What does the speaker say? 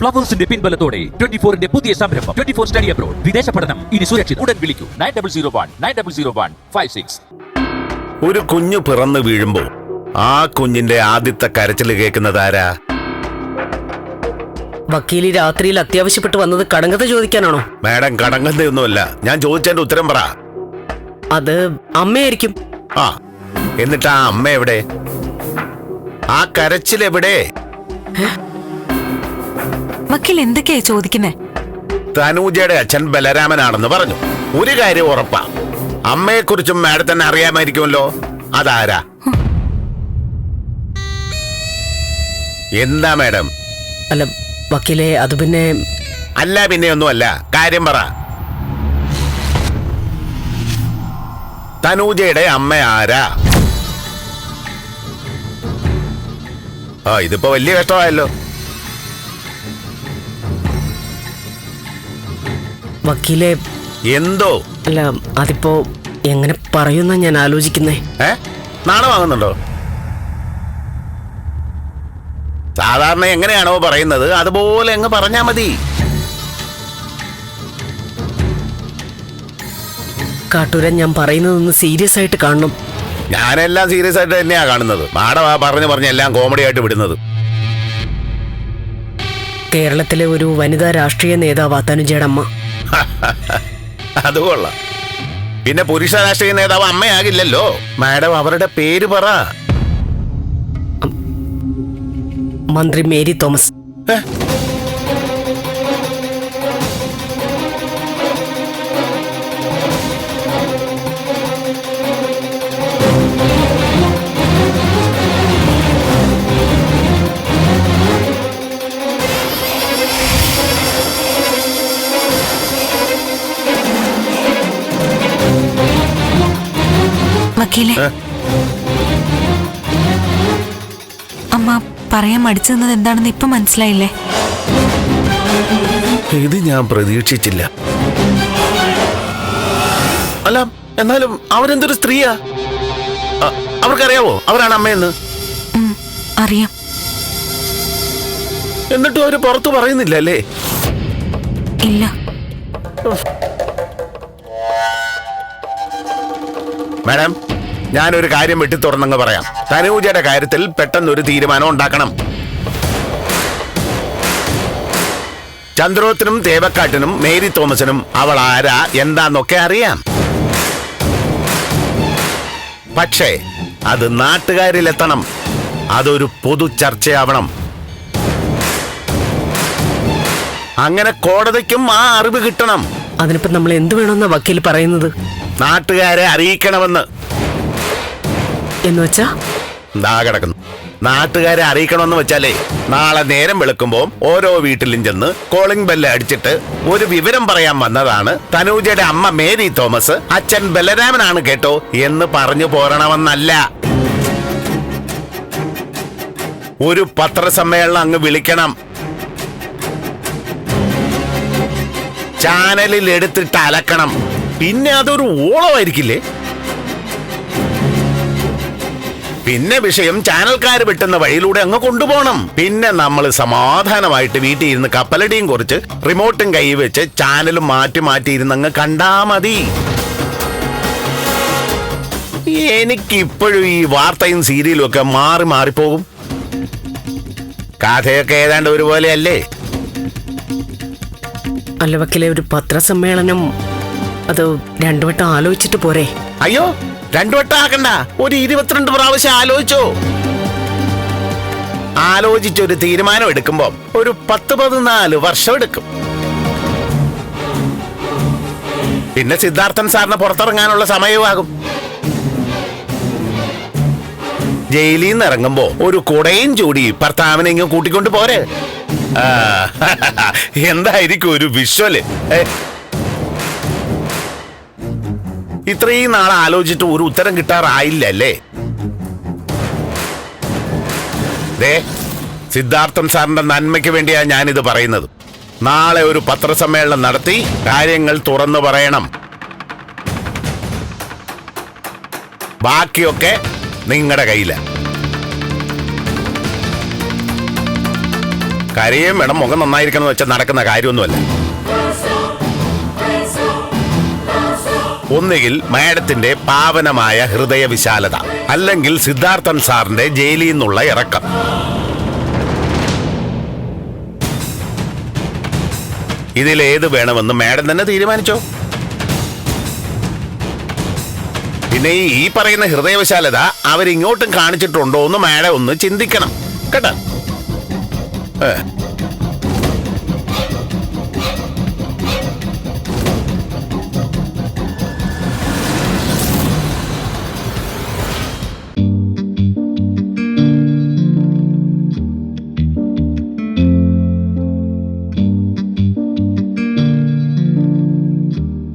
ഫ്ലവേഴ്സിന്റെ പിൻബലത്തോടെ twenty ഫോറിന്റെ പുതിയ സംരംഭം ട്വന്റി ഫോർ സ്റ്റഡി അബ്രോഡ് വിദേശ പഠനം ഇനി സുരക്ഷിത. ഉടൻ വിളിക്കൂ. Nine double zero one nine double zero one five six ഒരു കുഞ്ഞു പിറന്നു വീഴുമ്പോ ആ കുഞ്ഞിന്റെ ആദ്യത്തെ കരച്ചിൽ കേൾക്കുന്നത് ആരാ? വക്കീലി രാത്രിയിൽ അത്യാവശ്യപ്പെട്ട് വന്നത് കടങ്കഥ ചോദിക്കാനാണോ? മാഡം കടങ്ങുന്നതൊന്നുമല്ല ഞാൻ ചോദിച്ചതിന്റെ ഉത്തരം പറ. അത് അമ്മയായിരിക്കും. ആ എന്നിട്ട് ആ അമ്മ എവിടെ? ആ കരച്ചിൽ എവിടെ വക്കീൽ എന്തൊക്കെയാ ചോദിക്കുന്നേ? തനൂജയുടെ അച്ഛൻ ബലരാമനാണെന്ന് പറഞ്ഞു. ഒരു കാര്യം ഉറപ്പാ. അമ്മയെക്കുറിച്ചും മാഡം തന്നെ അറിയാമായിരിക്കുമല്ലോ. അതാരാ? എന്താ മാഡം? അല്ല വക്കീലെ അത് പിന്നെ അല്ല പിന്നെ ഒന്നുമല്ല. കാര്യം പറ. തനൂജയുടെ അമ്മ ആരാ? ആ ഇതിപ്പോ വലിയ കഷ്ടമായല്ലോ. വക്കീലെ. എന്തോ? അല്ല അതിപ്പോ എങ്ങനെ പറയുന്ന ഞാൻ ആലോചിക്കുന്നേ. ഏ? നാളെ വാങ്ങുന്നുണ്ടോ? സാധാരണ എങ്ങനെയാണോ പറയുന്നത് അതുപോലെ അങ്ങ് പറഞ്ഞാ മതി. കാട്ടൂരൻ ഞാൻ പറയുന്നതൊന്ന് സീരിയസ് ആയിട്ട് കാണണം. ഞാനെല്ലാം സീരിയസ് ആയിട്ട് തന്നെയാ കാണുന്നത്. മാഡം ആ പറഞ്ഞു പറഞ്ഞ് എല്ലാം കോമഡി ആയിട്ട് വിടുന്നത്. കേരളത്തിലെ ഒരു വനിതാ രാഷ്ട്രീയ നേതാവ് തനുജയുടെ അമ്മ. അത് കൊള്ളാം. പിന്നെ പുരുഷ രാഷ്ട്രീയ നേതാവ് അമ്മയാകില്ലല്ലോ. മാഡം അവരുടെ പേര് പറ. മന്ത്രി മേരി തോമസ്. വക്കീലെ അമ്മ പറയാൻ മടിച്ചു തന്നത് എന്താണെന്ന് ഇപ്പൊ മനസ്സിലായില്ലേ? ഇത് ഞാൻ പ്രതീക്ഷിച്ചില്ല. അല്ല എന്നാലും അവരെന്തൊരു സ്ത്രീയാ? അവർക്കറിയാവോ അവരാണ് അമ്മയെന്ന്? അറിയാം. എന്നിട്ടും അവർ പുറത്തു പറയുന്നില്ല അല്ലേ ഇല്ല മാഡം ഞാനൊരു കാര്യം വെട്ടി തുറന്നങ്ങ് പറയാം. തനൂജയുടെ കാര്യത്തിൽ പെട്ടെന്നൊരു തീരുമാനം ഉണ്ടാക്കണം. ചന്ദ്രോത്തിനും തേവക്കാട്ടിനും മേരി തോമസിനും അവൾ ആരാ എന്താന്നൊക്കെ അറിയാം. പക്ഷേ അത് നാട്ടുകാരിലെത്തണം. അതൊരു പൊതു ചർച്ചയാവണം. അങ്ങനെ കോടതിക്കും ആ അറിവ് കിട്ടണം. അതിനിപ്പോ നമ്മൾ എന്ത് വേണമെന്നാ വക്കീൽ പറയുന്നത്? നാട്ടുകാരെ അറിയിക്കണമെന്ന്. എന്ന് വെച്ചാ? ദാ കിടക്കുന്നു. നാട്ടുകാരെ അറിയിക്കണമെന്ന് വെച്ചാലേ നാളെ നേരം വെളുക്കുമ്പോൾ ഓരോ വീട്ടിലും ചെന്ന് കോളിംഗ് ബെല്ല് അടിച്ചിട്ട് ഒരു വിവരം പറയാൻ വന്നതാണ് തനൂജയുടെ അമ്മ മേരി തോമസ്. അച്ഛൻ ബലരാമനാണ് കേട്ടോ എന്ന് പറഞ്ഞു പോരണമെന്നല്ല ഒരു പത്രസമ്മേളനം അങ്ങ് വിളിക്കണം. ചാനലിൽ എടുത്തിട്ട് അലക്കണം. പിന്നെ അതൊരു ഓളമായിരിക്കില്ലേ? പിന്നെ വിഷയം ചാനൽക്കാർ വെട്ടുന്ന വഴിയിലൂടെ അങ്ങ് കൊണ്ടുപോകണം. പിന്നെ നമ്മൾ സമാധാനമായിട്ട് വീട്ടിൽ ഇരുന്ന് കപ്പലടിയും കുറിച്ച് റിമോട്ടും കൈ വെച്ച് ചാനലും മാറ്റി മാറ്റി ഇരുന്ന് അങ്ങ് കണ്ടാ മതി. എനിക്കിപ്പോഴും ഈ വാർത്തയും സീരിയലും ഒക്കെ മാറി മാറിപ്പോകും കഥയൊക്കെ ഏതാണ്ട് ഒരുപോലെയല്ലേ? അല്ല അല്ലവക്കിലെ ഒരു പത്രസമ്മേളനം. അത് രണ്ടുവട്ടം ആലോചിച്ചിട്ട് പോരെ. അയ്യോ രണ്ടു വട്ടം ആക്കണ്ട. ഒരു ഇരുപത്തിരണ്ട് പ്രാവശ്യം ആലോചിച്ചോ. ആലോചിച്ചൊരു തീരുമാനം എടുക്കുമ്പോ ഒരു പത്ത് പതിനാല് വർഷം എടുക്കും. പിന്നെ സിദ്ധാർത്ഥൻ സാറിന് പുറത്തിറങ്ങാനുള്ള സമയമാകും. ജയിലിൽ നിന്ന് ഇറങ്ങുമ്പോ ഒരു കുടയും ചൂടി ഭർത്താവിനെ ഇങ്ങ് കൂട്ടിക്കൊണ്ട് പോരെ. എന്തായിരിക്കും ഒരു വിഷ്വൽ? ഇത്രയും നാൾ ആലോചിച്ചിട്ട് ഒരു ഉത്തരം കിട്ടാറായില്ല അല്ലേ ദേ സിദ്ധാർത്ഥൻ സാറിന്റെ നന്മയ്ക്ക് വേണ്ടിയാണ് ഞാനിത് പറയുന്നത്. നാളെ ഒരു പത്രസമ്മേളനം നടത്തി കാര്യങ്ങൾ തുറന്നു പറയണം. ബാക്കിയൊക്കെ നിങ്ങളുടെ കയ്യില. കരയും വേണം മുഖം നന്നായിരിക്കണം എന്ന് വെച്ചാൽ നടക്കുന്ന കാര്യമൊന്നുമല്ല. ഒന്നുകിൽ മാഡത്തിന്റെ പാവനമായ ഹൃദയ വിശാലത അല്ലെങ്കിൽ സിദ്ധാർത്ഥൻ സാറിന്റെ ജയിലിൽ നിന്നുള്ള ഇറക്കം. ഇതിലേത് വേണമെന്ന് മാഡം തന്നെ തീരുമാനിച്ചോ? പിന്നെ ഈ- പറയുന്ന ഹൃദയവിശാലത അവരിങ്ങോട്ടും കാണിച്ചിട്ടുണ്ടോ എന്ന് മാഡം ഒന്ന് ചിന്തിക്കണം. കേട്ടോ?